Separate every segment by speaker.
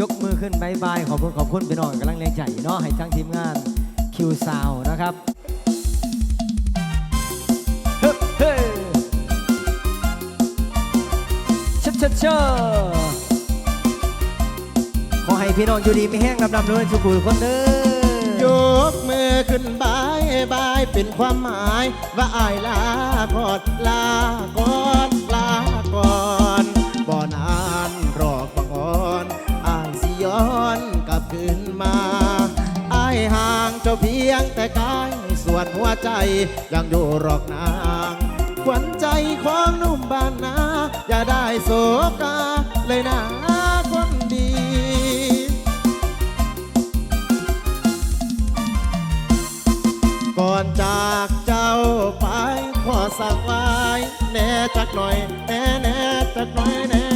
Speaker 1: ยกมือขึ้นบายบาย ขอบคุณขอบคุณพี่น้องกำลังแรงใจเนาะให้ทั้งทีมงานคิวซาวนะครับเฮ้เชัดชัดเชอขอให้พี่น้องอยู่ดีไม่แห้งลำลำเลยสุขุทุคนเด้อย
Speaker 2: กมือขึ้นบายบายเป็นความหมาย ว่าอายลาก่อนลา มาอายห่างเจ้าเพียงแต่กายส่วนหัวใจยังอยู่รอกนางขวัญใจของหนุ่มบ้านนา อย่าได้โศกาเลยนะคนดีก่อนจากเจ้าไปขอสั่งไว้แน่จักหน่อยแน่แน่จักหน่อยแน่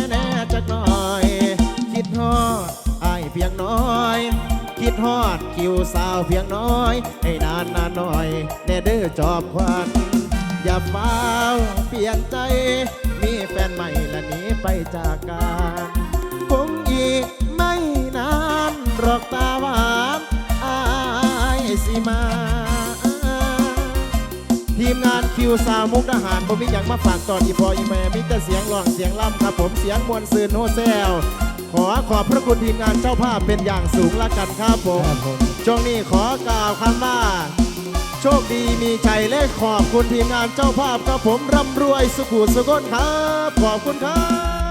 Speaker 2: คิดฮอดคิวสาวเพียงน้อย ให้นานนานหน่อยแน่เด้อจอมควัน อย่าเฝ้าเปลี่ยนใจ มีแฟนใหม่และหนีไปจากกันคงอีกไม่นานหรอกตาหวานอายสิมา ทีมงานคิวซาวมุกทหารผมมีอย่างมาฝากตอนอีพออีแม่มีแต่เสียงร้องเสียงล่ำครับผมเสียงมวลซืนโฮเซล ขอขอบพระคุณทีมงานเจ้าภาพเป็นอย่างสูงละกันครับผม
Speaker 1: ครับผม
Speaker 2: ช่วงนี้ขอกล่าวคำว่าโชคดีมีชัยและขอบคุณทีมงานเจ้าภาพครับผมร่ำรวยสุขุสุขนครับ ขอบคุณครับ